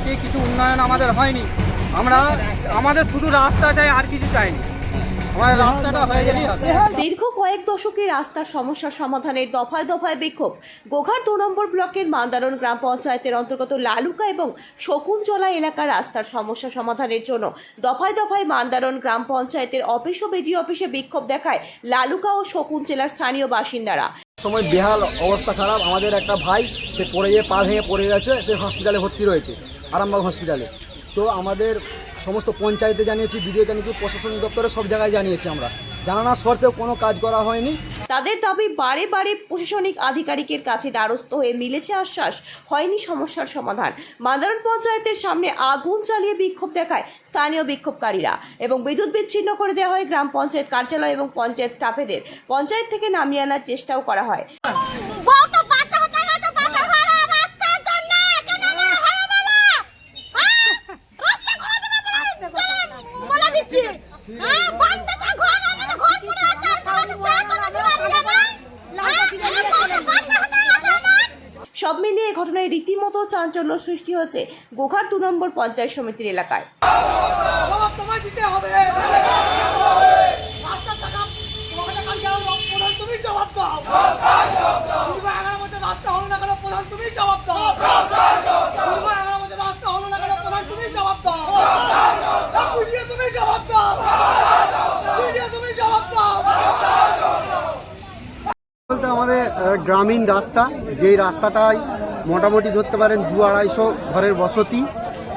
থেকে কিছু উন্নয়ন আমাদের হয়নি। আমরা আমাদের শুধু রাস্তা চাই আর কিছু চাইনি। আমাদের রাস্তাটা হয়ে গেলেই হবে। দীর্ঘ কয়েক দশকের রাস্তার সমস্যা সমাধানের দফায় দফায় বিক্ষোভ। গোঘাট দু নম্বর ব্লকের মান্দারণ গ্রাম পঞ্চায়েতের অন্তর্গত লালুকা এবং শকুনচলা এলাকার রাস্তার সমস্যা সমাধানের জন্য দফায় দফায় মান্দারণ গ্রাম পঞ্চায়েতের অফিস ও বিডিও অফিসে বিক্ষোভ দেখায় লালুকা ও শকুনচেলার স্থানীয় বাসিন্দারা। সময় বেহাল অবস্থা খারাপ। আমাদের একটা ভাই সে পড়ে গিয়ে পা ভেঙে পড়ে গেছে সে হসপিটালে ভর্তি রয়েছে। আরামবাগ হসপিটালে তো আমাদের সমস্ত পঞ্চায়েতে জানিয়েছি, বিডিও জানিয়েছি প্রশাসনিক দপ্তরে সব জায়গায় জানিয়েছি আমরা। জানানোর সত্ত্বেও কোনো কাজ করা হয়নি। তাদের দাবি বারে বারে প্রশাসনিক আধিকারিকের কাছে দ্বারস্থ হয়ে মিলেছে আশ্বাস, হয়নি সমস্যার সমাধান। মাদারণ পঞ্চায়েতের সামনে আগুন চালিয়ে বিক্ষোভ দেখায় স্থানীয় বিক্ষোভকারীরা এবং বিদ্যুৎ বিচ্ছিন্ন করে দেওয়া হয় গ্রাম পঞ্চায়েত কার্যালয় এবং পঞ্চায়েত স্টাফেদের। পঞ্চায়েত থেকে নামিয়ে আনার চেষ্টাও করা হয় বউটা বাচ্চা হতে গেছে বাচ্চা ঘরে রাস্তার জন্য কেন না হয় বলো হ্যাঁ রাস্তা করে দেবে বলে বলে দিচ্ছি হ্যাঁ বান্ধা ঘর আমাদের ঘর পড়ে আছে আর কোনো সে কোনো দিবার বলে নাই হ্যাঁ বউটা বাচ্চা হতে গেছে আমার সব মিলিয়ে ঘটনায় রীতিমতো চাঞ্চল্য সৃষ্টি হয়েছে গোঘাট দু নম্বর পঞ্চায়েত সমিতির এলাকায়। জবাব তোমায় দিতে হবে রাস্তার টাকা তোমাকে কালকে আর প্রধান তুমি জবাব দাও দীর্ঘ এগারো বছর রাস্তা হলো না কেন প্রধান তুমি জবাব দাও দীর্ঘ এগারো বছর রাস্তা হলো না কেন প্রধান তুমি জবাব দাও ভিডিও তুমি জবাব দাও ভিডিও তুমি জবাব দাও বলতে আমাদের আহ, গ্রামীণ রাস্তা, যেই রাস্তাটাই মোটামুটি ধরতে পারেন দু আড়াইশো ঘরের বসতি,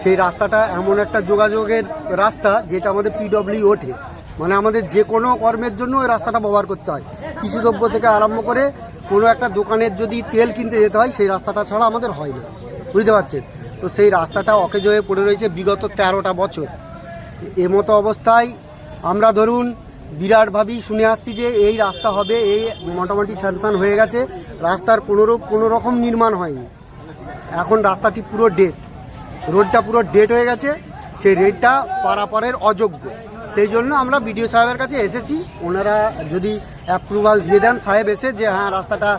সেই রাস্তাটা এমন একটা যোগাযোগের রাস্তা যেটা আমাদের পিডব্লিউ ওঠে। মানে আমাদের যে কোনো কর্মের জন্য ওই রাস্তাটা ব্যবহার করতে হয়। কৃষিদ্রব্য থেকে আরম্ভ করে কোনো একটা দোকানের যদি তেল কিনতে যেতে হয়, সেই রাস্তাটা ছাড়া আমাদের হয় না। বুঝতে পারছেন? তো সেই রাস্তাটা অকেজ হয়ে পড়ে রয়েছে বিগত তেরোটা বছর। এমতো অবস্থায় আমরা ধরুন বিরাটভাবেই শুনে আসছি যে এই রাস্তা হবে, এই মোটামুটি স্যাংশন হয়ে গেছে। রাস্তার কোনোরূপ কোনো রকম নির্মাণ হয়নি। এখন রাস্তাটি পুরো ডেট রোডটা পুরো ডেট হয়ে গেছে। সেই রেডটা পারাপারের অযোগ্য। সেই জন্য আমরা বিডিও সাহেবের কাছে এসেছি। ওনারা যদি অ্যাপ্রুভাল দিয়ে দেন, সাহেব এসে যে হ্যাঁ রাস্তাটা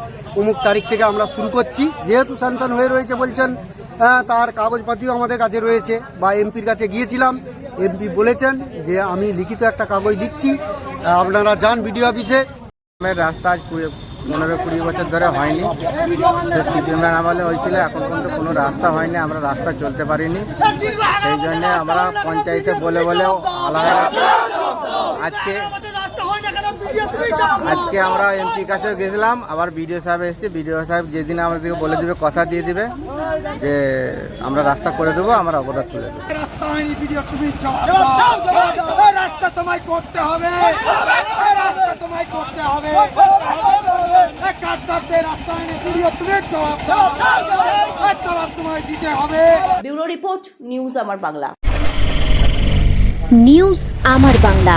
অমুক তারিখ থেকে আমরা শুরু করছি। যেহেতু স্যাংশন হয়ে রয়েছে বলছেন তার কাগজপাতিও আমাদের কাছে রয়েছে বা এমপির কাছে গিয়েছিলাম। এমপি বলেছেন যে আমি লিখিত একটা কাগজ দিচ্ছি। আপনারা যান বিডিও অফিসে। রাস্তা আজ পনেরো কুড়ি বছর ধরে হয়নি। সে সিপিএমের আমলে হয়েছিল, এখন পর্যন্ত কোনো রাস্তা হয়নি, আমরা রাস্তা চলতে পারিনি। সেই জন্যে আমরা পঞ্চায়েতে বলে বলেও আলাদা। আজকে আজকে আমরা এমপি কাছেও গেছিলাম আবার বিডিও সাহেব এসেছে। বিডিও সাহেব যেদিন আমাদেরকে বলে দেবে কথা দিয়ে দিবে যে আমরা রাস্তা করে দেবো আমরা অবরোধ তুলে দেবো। রাস্তা হয়নি ভিডিও তুমি জবাব দাও জবাব দাও এই রাস্তা তোমায় করতে হবে। রাস্তা তোমায় করতে হবে। এই কাটসাপদের রাস্তা হয়নি ভিডিও তুমি জবাব দাও। এই জবাব তোমায় দিতে হবে। ব্যুরো রিপোর্ট নিউজ আমার বাংলা। নিউজ আমার বাংলা।